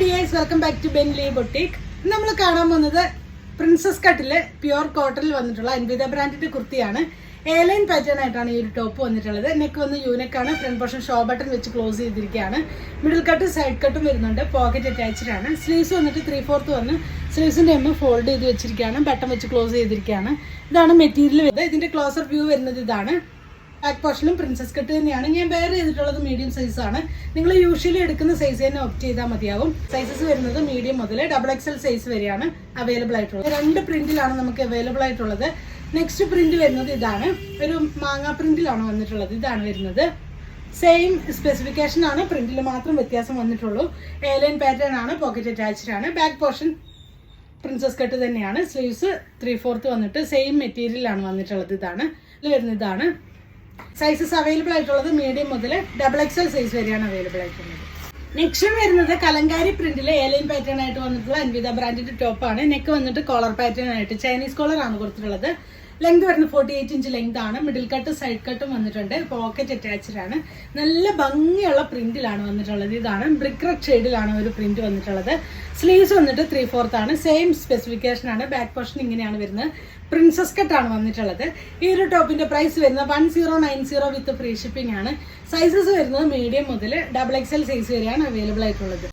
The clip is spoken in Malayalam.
Dears welcome back to Benly boutique നമ്മൾ കാണാൻ പോകുന്നത് പ്രിൻസസ് കട്ടിലെ പ്യുർ കോട്ടണിൽ വന്നിട്ടുള്ള അൻവിത ബ്രാൻഡിന്റെ കുർത്തിയാണ്. എയർലൈൻ പാറ്റേൺ ആയിട്ടാണ് ഈ ഒരു ടോപ്പ് വന്നിട്ടുള്ളത്. നെക്ക് വന്ന് യൂനെക്കാണ് ഫ്രണ്ട് പോർഷൻ ഷോ ബട്ടൺ വെച്ച് ക്ലോസ് ചെയ്തിരിക്കുകയാണ്. മിഡിൽ കട്ട് സൈഡ് കട്ടും വരുന്നുണ്ട്. പോക്കറ്റ് അറ്റാച്ച്ഡ് ആണ്. സ്ലീവ്സ് വന്നിട്ട് ത്രീ ഫോർത്ത് വന്ന് സ്ലീവ്സിന്റെ എം ഫോൾഡ് ചെയ്ത് വെച്ചിരിക്കുകയാണ്. ബട്ടൺ വെച്ച് ക്ലോസ് ചെയ്തിരിക്കുകയാണ്. ഇതാണ് മെറ്റീരിയൽ വരുന്നത്. ഇതിന്റെ ക്ലോസർ വ്യൂ വരുന്നത് ഇതാണ്. ബാക്ക് പോർഷനും പ്രിൻസസ് കട്ട് തന്നെയാണ്. ഞാൻ വേറെ ചെയ്തിട്ടുള്ളത് മീഡിയം സൈസ് ആണ്. നിങ്ങൾ യൂഷ്വലി എടുക്കുന്ന സൈസ് തന്നെ ഓപ്റ്റ് ചെയ്താൽ മതിയാവും. സൈസസ് വരുന്നത് മീഡിയം മുതൽ ഡബിൾ എക്സൽ സൈസ് വരെയാണ് അവൈലബിൾ ആയിട്ടുള്ളത്. രണ്ട് പ്രിന്റിലാണ് നമുക്ക് അവൈലബിൾ ആയിട്ടുള്ളത്. നെക്സ്റ്റ് പ്രിന്റ് വരുന്നത് ഇതാണ്. ഒരു മാങ്ങ പ്രിന്റിലാണ് വന്നിട്ടുള്ളത്. ഇതാണ് വരുന്നത്. സെയിം സ്പെസിഫിക്കേഷൻ ആണ്. പ്രിന്റിൽ മാത്രം വ്യത്യാസം വന്നിട്ടുള്ളൂ. എയർലൈൻ പാറ്റേൺ ആണ് പോക്കറ്റ് അറ്റാച്ച്ഡ് ആണ്. ബാക്ക് പോർഷൻ പ്രിൻസസ് കട്ട് തന്നെയാണ്. സ്ലീവ്സ് ത്രീ ഫോർത്ത് വന്നിട്ട് സെയിം മെറ്റീരിയലാണ് വന്നിട്ടുള്ളത്. ഇതാണ്. ഇതിൽ വരുന്ന ഇതാണ്. സൈസസ് അവൈലബിൾ ആയിട്ടുള്ളത് മീഡിയം മുതൽ ഡബിൾ എക്സൽ സൈസ് വരെയാണ് അവൈലബിൾ ആയിട്ടുള്ളത്. നെക്സ്റ്റ് വരുന്നത് കലങ്കാരി പ്രിന്റിലെ ഏലൈൻ പാറ്റേൺ ആയിട്ട് വന്നിട്ടുള്ള അൻവിത ബ്രാൻഡിന്റെ ടോപ്പാണ് നെക്ക് വന്നിട്ട് കോളർ പാറ്റേൺ ആയിട്ട് ചൈനീസ് കോളർ ആണ് കൊടുത്തിട്ടുള്ളത്. ലെങ്ത് വരുന്നത് ഫോർട്ടി എയ്റ്റ് ഇഞ്ച് ലെങ്ത് ആണ് മിഡിൽ കട്ട് സൈഡ് കട്ടും വന്നിട്ടുണ്ട്. പോക്കറ്റ് അറ്റാച്ച്ഡ് ആണ്. നല്ല ഭംഗിയുള്ള പ്രിന്റിലാണ് വന്നിട്ടുള്ളത്. ഇതാണ് ബ്രിക്ക് റെഡ് ഷെയ്ഡിലാണ് ഒരു പ്രിന്റ് വന്നിട്ടുള്ളത്. സ്ലീവ്സ് വന്നിട്ട് ത്രീ ഫോർത്ത് ആണ്. സെയിം സ്പെസിഫിക്കേഷൻ ആണ്. ബാക്ക് പോർഷൻ ഇങ്ങനെയാണ് വരുന്നത്. പ്രിൻസസ് കട്ട് ആണ് വന്നിട്ടുള്ളത്. ഈ ഒരു ടോപ്പിന്റെ പ്രൈസ് വരുന്നത് one zero nine zero with free shipping ആണ്. സൈസസ് വരുന്നത് മീഡിയം മുതൽ ഡബിൾ എക്സ് എൽ സൈസ് വരെയാണ് അവൈലബിൾ ആയിട്ടുള്ളത്.